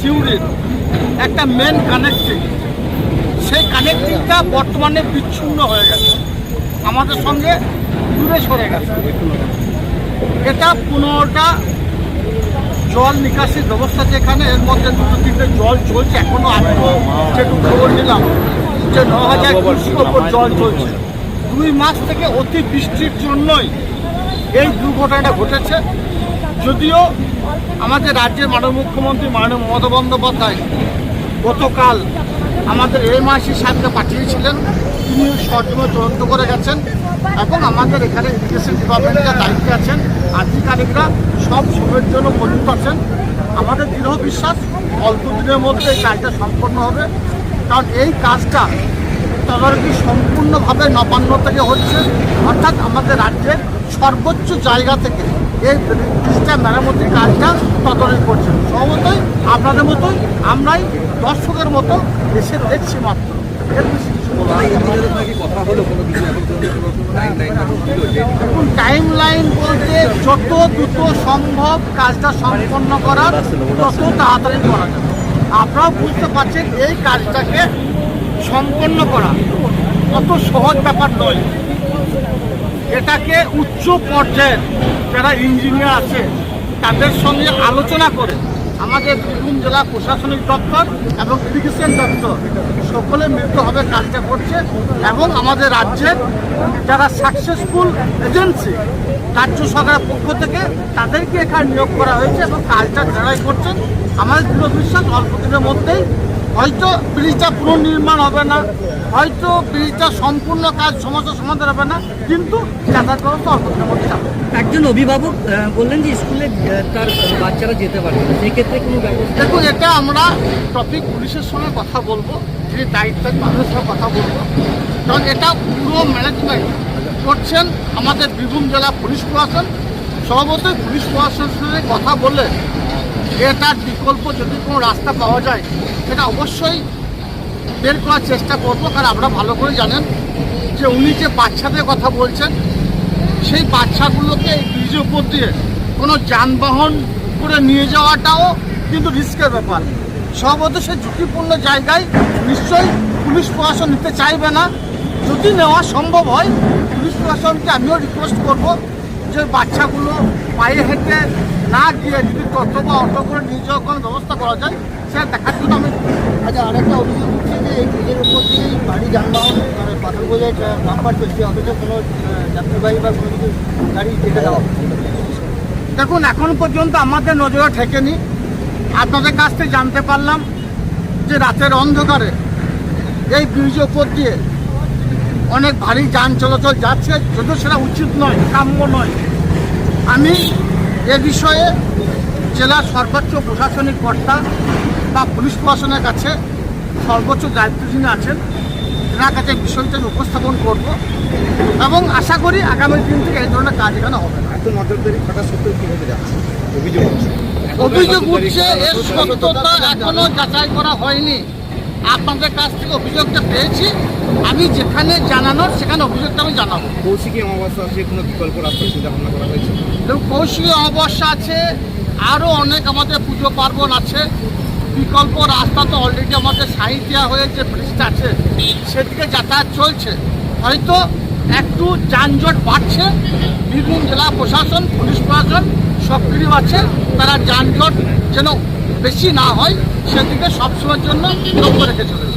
সিউড়ির একটা main connecting সেই কানেক্টিংটা বর্তমানে বিচ্ছিন্ন হয়ে গেছে। আমাদের সঙ্গে দূরে সরে গেছে। এটা পুনরটা জল নিকাশির ব্যবস্থা যেখানে, এর মধ্যে দুটো তিনটে জল চলছে, এখনও আমিও যেটু খবর নিলাম, যে ন হাজার কুড়ির ওপর জল চলছে। দুই মাস থেকে অতি বৃষ্টির জন্যই এই দুর্ঘটনাটা ঘটেছে। যদিও আমাদের রাজ্যের মাননীয় মুখ্যমন্ত্রী মাননীয় মমতা বন্দ্যোপাধ্যায় গতকাল আমাদের এই মাসি সাহেবকে পাঠিয়েছিলেন তিনি সরজমে তদন্ত করে গেছেন এবং আমাদের এখানে ইরিগেশন ডিপার্টমেন্টের দায়িত্বে আছেন, আধিকারিকরা সব সময়ের জন্য মজুত আছেন। আমাদের দৃঢ় বিশ্বাস, অল্প দিনের মধ্যে এই কাজটা সম্পন্ন হবে। কারণ এই কাজটা তদারকি সম্পূর্ণভাবে নবান্ন থেকে হচ্ছে। অর্থাৎ আমাদের রাজ্যের সর্বোচ্চ জায়গা থেকে এই ব্রিজটা মেরামতির কাজটা তদারকি করছে। সর্বতই আপনাদের মতোই আমরাই দর্শকের মতো এসে দেখছি মাত্র। দেখুন টাইম লাইন বলতে যত দ্রুত সম্ভব কাজটা সম্পন্ন করার তত তাড়াতাড়ি করা যাবে। আপনারাও বুঝতে পারছেন এই কাজটাকে সম্পন্ন করা অত সহজ ব্যাপার নয়। এটাকে উচ্চ পর্যায়ের যারা ইঞ্জিনিয়ার আছে, তাদের সঙ্গে আলোচনা করে আমাদের বীরভূম জেলা প্রশাসনিক দপ্তর এবং ইরিগেশন দপ্তর সকলে মিলিতভাবে কাজটা করছে এবং আমাদের রাজ্যের যারা সাকসেসফুল এজেন্সি রাজ্য সরকারের পক্ষ থেকে তাদেরকে এখানে নিয়োগ করা হয়েছে এবং কাজটা যারাই করছেন আমাদের দৃঢ় বিশ্বাস অল্প দিনের মধ্যেই হয়তো ব্রিজটা পুনর্নির্মাণ হবে না। হয়তো ব্রিজটা সম্পূর্ণ কাজ সমস্যার সমাধান হবে না কিন্তু যাতায়াত ব্যবস্থা অল্প দিনের মধ্যে একজন অভিভাবক বললেন যে স্কুলে তার বাচ্চারা যেতে পারবে না সেক্ষেত্রে কোনো ব্যবস্থা দেখুন এটা আমরা টপিক পুলিশের সঙ্গে কথা বলব যিনি দায়িত্ব মানুষের সঙ্গে কথা বলব। কারণ এটা পুরো ম্যানেজমেন্ট করছেন আমাদের বীরভূম জেলা পুলিশ প্রশাসন। সর্বতই পুলিশ প্রশাসনের সঙ্গে কথা বলে এটার বিকল্প যদি কোনো রাস্তা পাওয়া যায় সেটা অবশ্যই বের করার চেষ্টা করব, কারণ আমরা ভালো করে জানেন যে উনি যে বাচ্চাদের কথা বলছেন, সেই বাচ্চাগুলোকে এই ব্রিজের উপর দিয়ে কোনো যানবাহন করে নিয়ে যাওয়াটাও কিন্তু রিস্কের ব্যাপার। সম্ভবত সে ঝুঁকিপূর্ণ জায়গায় নিশ্চয়ই পুলিশ প্রশাসন নিতে চাইবে না। যদি নেওয়া সম্ভব হয়, পুলিশ প্রশাসনকে আমিও রিকোয়েস্ট করব যে বাচ্চাগুলো পায়ে হেঁটে না গিয়ে যদি টোটো বা অটো করে নিয়ে যাওয়ার কোনো ব্যবস্থা করা যায়, সেটা দেখার জন্য আমি আচ্ছা আরেকটা অভিযোগ এই ব্রিজের উপর দিয়ে ভারী যানবাহন মানে পাথর চলছে, অথচ কোনো যাত্রীবাহী বা কোনো কিছু গাড়ি দেওয়া দেখুন, এখন পর্যন্ত আমাদের নজরে ঠেকেনি। আপনাদের কাছ থেকে জানতে পারলাম যে রাতের অন্ধকারে এই ব্রিজের উপর দিয়ে অনেক ভারী যান চলাচল যাচ্ছে, যদিও সেটা উচিত নয় কাম্য নয়। আমি এ বিষয়ে জেলার সর্বোচ্চ প্রশাসনিক কর্তা বা পুলিশ প্রশাসনের কাছে সর্বোচ্চ দায়িত্ব যিনি আছেন তার কাছে বিষয়টা উপস্থাপন করব এবং আশা করি আগামী দিন থেকে এই ধরনের কাজ এখানে হবে না। এত নজরদারি থাকা সত্ত্বেও কীভাবে যাচ্ছে? অভিযোগ অভিযোগ উঠছে এর সত্যতা এখনও যাচাই করা হয়নি। আপনাদের কাছ থেকে অভিযোগটা পেয়েছি। আমি যেখানে জানানোর সেখানে অভিযোগটা আমি জানাব। কৌশিকী অমাবস্যা আসে কোনো বিকল্প চিন্তা ভাবনা করা হয়েছে? কৌশলী অমাবস্যা আছে আরও অনেক আমাদের পুজো পার্বণ আছে। বিকল্প রাস্তা তো অলরেডি আমাদের সাইড দেওয়া হয়েছে ব্রিজটা আছে, সেদিকে যাতায়াত চলছে। হয়তো একটু যানজট বাড়ছে, বীরভূম জেলা প্রশাসন, পুলিশ প্রশাসন সক্রিয় আছে, তারা যানজট যেন বেশি না হয়, সেদিকে সবসময়ের জন্য লক্ষ্য রেখে চলেছে